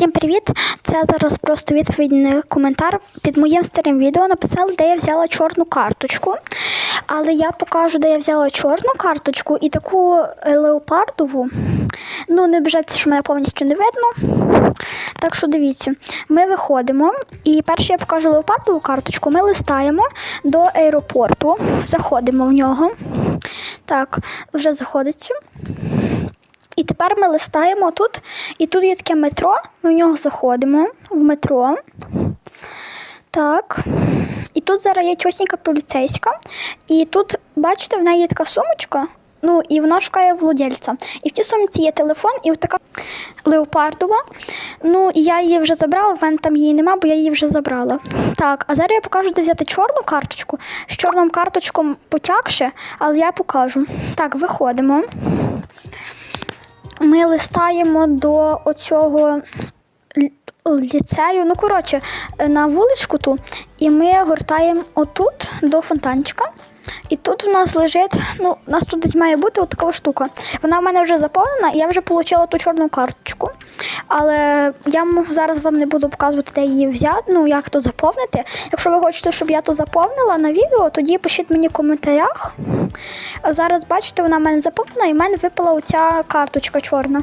Всім привіт! Це зараз просто відповідь на коментар. Під моїм старим відео написали, де я взяла чорну карточку. Але я покажу, де я взяла чорну карточку і таку е, леопардову. Ну, не бажайте, що мене повністю не видно. Так що дивіться, ми виходимо, і перше я покажу леопардову карточку. Ми листаємо до аеропорту, заходимо в нього. Так, вже заходиться. І тепер ми листаємо тут, і тут є таке метро. Ми в нього заходимо в метро. Так. І тут зараз є тьосінька поліцейська. І тут, бачите, в неї є така сумочка. Ну, і вона шукає владельця. І в тій сумці є телефон, і така леопардова. Ну, і я її вже забрала, в мене там її нема, бо я її вже забрала. Так, а зараз я покажу, де взяти чорну карточку. З чорним карточком потягше, але я покажу. Так, виходимо ми листаємо до оцього ліцею. Ну, коротше, на вуличку ту, і ми гортаємо отут до фонтанчика. І тут у нас лежить, ну, у нас тут десь має бути така штука. Вона в мене вже заповнена, і я вже отримала ту чорну карточку. Але я зараз вам не буду показувати, де її взяти, ну як то заповнити. Якщо ви хочете, щоб я то заповнила на відео, тоді пишіть мені в коментарях. Зараз, бачите, вона в мене заповнена, і в мене випала оця карточка чорна.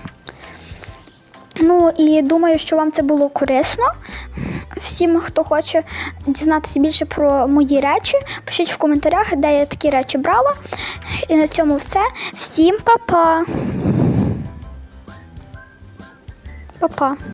Ну і думаю, що вам це було корисно. Всім, хто хоче дізнатися більше про мої речі, пишіть в коментарях, де я такі речі брала. І на цьому все. Всім па-па. Па-па.